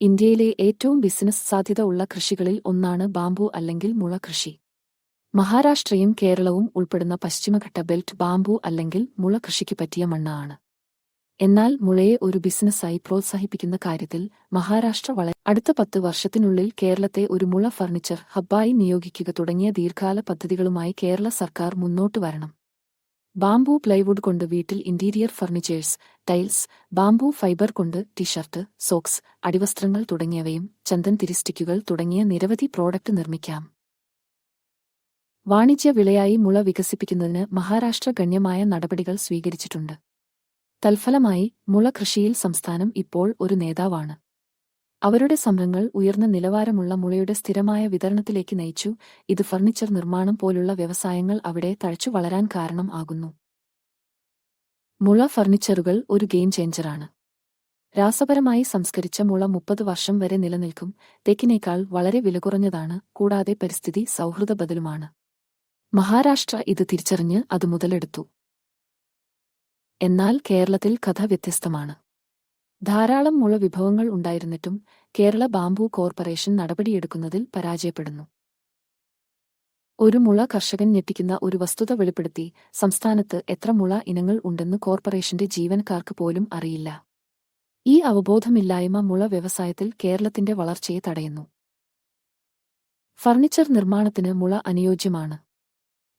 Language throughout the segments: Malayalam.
ഇന്ത്യയിലെ ഏറ്റവും ബിസിനസ് സാധ്യത ഉള്ള കൃഷികളിൽ ഒന്നാണ് ബാംബു അല്ലെങ്കിൽ മുള കൃഷി. മഹാരാഷ്ട്രയും കേരളവും ഉൾപ്പെടുന്ന പശ്ചിമഘട്ട ബെൽറ്റ് ബാംബു അല്ലെങ്കിൽ മുള കൃഷിക്ക് പറ്റിയ മണ്ണാണ്. എന്നാൽ മുളയെ ഒരു ബിസിനസ്സായി പ്രോത്സാഹിപ്പിക്കുന്ന കാര്യത്തിൽ മഹാരാഷ്ട്ര വളരെ അടുത്ത പത്ത് വർഷത്തിനുള്ളിൽ കേരളത്തെ ഒരു മുള ഫർണിച്ചർ ഹബ്ബായി നിയോഗിക്കുക തുടങ്ങിയ ദീർഘകാല പദ്ധതികളുമായി കേരള സർക്കാർ മുന്നോട്ടു വരണം. ബാംബു പ്ലൈവുഡ് കൊണ്ട് വീട്ടിൽ interior furnitures tiles bamboo fibre കൊണ്ട് ടീഷർട്ട് സോക്സ് അടിവസ്ത്രങ്ങൾ തുടങ്ങിയവയും ചന്ദൻ തിരിസ്റ്റിക്കുകൾ തുടങ്ങിയ നിരവധി പ്രോഡക്റ്റ് നിർമ്മിക്കാം. വാണിജ്യ വിളയായി മുള വികസിപ്പിക്കുന്നതിന് മഹാരാഷ്ട്ര ഗണ്യമായ നടപടികൾ സ്വീകരിച്ചിട്ടുണ്ട്. തൽഫലമായി മുള കൃഷിയിൽ സംസ്ഥാനം ഇപ്പോൾ ഒരു നേതാവാണ്. അവരുടെ സംരംഭങ്ങൾ ഉയർന്ന നിലവാരമുള്ള മുളയുടെ സ്ഥിരമായ വിതരണത്തിലേക്ക് നയിച്ചു. ഇത് ഫർണിച്ചർ നിർമ്മാണം പോലുള്ള വ്യവസായങ്ങൾ അവിടെ തഴച്ചു വളരാൻ കാരണം ആകുന്നു. മുള ഫർണിച്ചറുകൾ ഒരു ഗെയിം ചേഞ്ചറാണ്. രാസപരമായി സംസ്കരിച്ച മുള മുപ്പത് വർഷം വരെ നിലനിൽക്കും. തെക്കിനേക്കാൾ വളരെ വില കുറഞ്ഞതാണ്. കൂടാതെ പരിസ്ഥിതി സൗഹൃദ ബദലുമാണ്. മഹാരാഷ്ട്ര ഇത് തിരിച്ചറിഞ്ഞ് അത് മുതലെടുത്തു. എന്നാൽ കേരളത്തിൽ കഥ വ്യത്യസ്തമാണ്. ധാരാളം മുള വിഭവങ്ങൾ ഉണ്ടായിരുന്നിട്ടും കേരള ബാംബു കോർപ്പറേഷൻ നടപടിയെടുക്കുന്നതിൽ പരാജയപ്പെടുന്നു. ഒരു മുള കർഷകൻ ഞെട്ടിക്കുന്ന ഒരു വസ്തുത വെളിപ്പെടുത്തി സംസ്ഥാനത്ത് എത്ര മുള ഇനങ്ങൾ ഉണ്ടെന്ന് കോർപ്പറേഷന്റെ ജീവനക്കാർക്ക് പോലും അറിയില്ല. ഈ അവബോധമില്ലായ്മ മുള വ്യവസായത്തിൽ കേരളത്തിന്റെ വളർച്ചയെ തടയുന്നു. ഫർണിച്ചർ നിർമ്മാണത്തിന് മുള അനുയോജ്യമാണ്.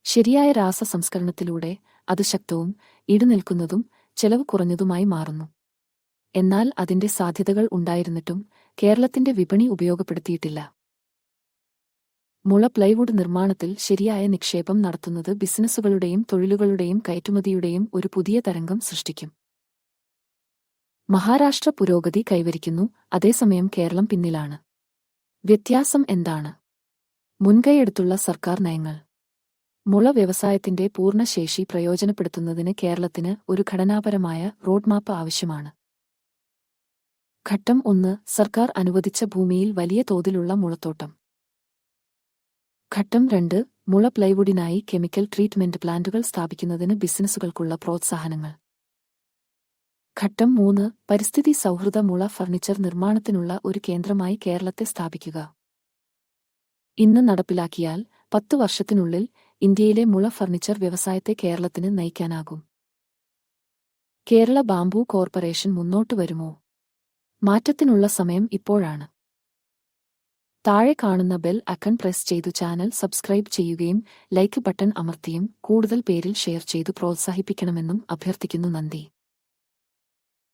ശരിയായ രാസ സംസ്കരണത്തിലൂടെ അത് ശക്തവും ഇടുനിൽക്കുന്നതും ചെലവ് കുറഞ്ഞതുമായി മാറുന്നു. എന്നാൽ അതിന്റെ സാധ്യതകൾ ഉണ്ടായിരുന്നിട്ടും കേരളത്തിന്റെ വിപണി ഉപയോഗപ്പെടുത്തിയിട്ടില്ല. മുള പ്ലൈവുഡ് നിർമ്മാണത്തിൽ ശരിയായ നിക്ഷേപം നടത്തുന്നത് ബിസിനസ്സുകളുടെയും തൊഴിലുകളുടെയും കയറ്റുമതിയുടെയും ഒരു പുതിയ തരംഗം സൃഷ്ടിക്കും. മഹാരാഷ്ട്ര പുരോഗതി കൈവരിക്കുന്നു അതേസമയം കേരളം പിന്നിലാണ്. വ്യത്യാസം എന്താണ്? മുൻകൈയെടുത്തുള്ള സർക്കാർ നയങ്ങൾ. മുള വ്യവസായത്തിന്റെ പൂർണശേഷി പ്രയോജനപ്പെടുത്തുന്നതിന് കേരളത്തിന് ഒരു ഘടനാപരമായ റോഡ് മാപ്പ് ആവശ്യമാണ്. ഘട്ടം ഒന്ന് സർക്കാർ അനുവദിച്ച ഭൂമിയിൽ വലിയ തോതിലുള്ള മുളത്തോട്ടം. ഘട്ടം രണ്ട് മുള പ്ലൈവുഡിനായി കെമിക്കൽ ട്രീറ്റ്മെന്റ് പ്ലാന്റുകൾ സ്ഥാപിക്കുന്നതിന് ബിസിനസ്സുകൾക്കുള്ള പ്രോത്സാഹനങ്ങൾ. ഘട്ടം മൂന്ന് പരിസ്ഥിതി സൗഹൃദ മുള ഫർണിച്ചർ നിർമ്മാണത്തിനുള്ള ഒരു കേന്ദ്രമായി കേരളത്തെ സ്ഥാപിക്കുക. ഇന്ന് നടപ്പിലാക്കിയാൽ പത്തു വർഷത്തിനുള്ളിൽ ഇന്ത്യയിലെ മുള ഫർണിച്ചർ വ്യവസായത്തെ കേരളത്തിന് നയിക്കാനാകും. കേരള ബാംബു കോർപ്പറേഷൻ മുന്നോട്ടു വരുമോ? മാറ്റത്തിനുള്ള സമയം ഇപ്പോഴാണ്. താഴെ കാണുന്ന ബെൽ അക്കൺ പ്രസ് ചെയ്തു ചാനൽ സബ്സ്ക്രൈബ് ചെയ്യുകയും ലൈക്ക് ബട്ടൺ അമർത്തിയും കൂടുതൽ പേരിൽ ഷെയർ ചെയ്തു പ്രോത്സാഹിപ്പിക്കണമെന്നും അഭ്യർത്ഥിക്കുന്നു നന്ദി.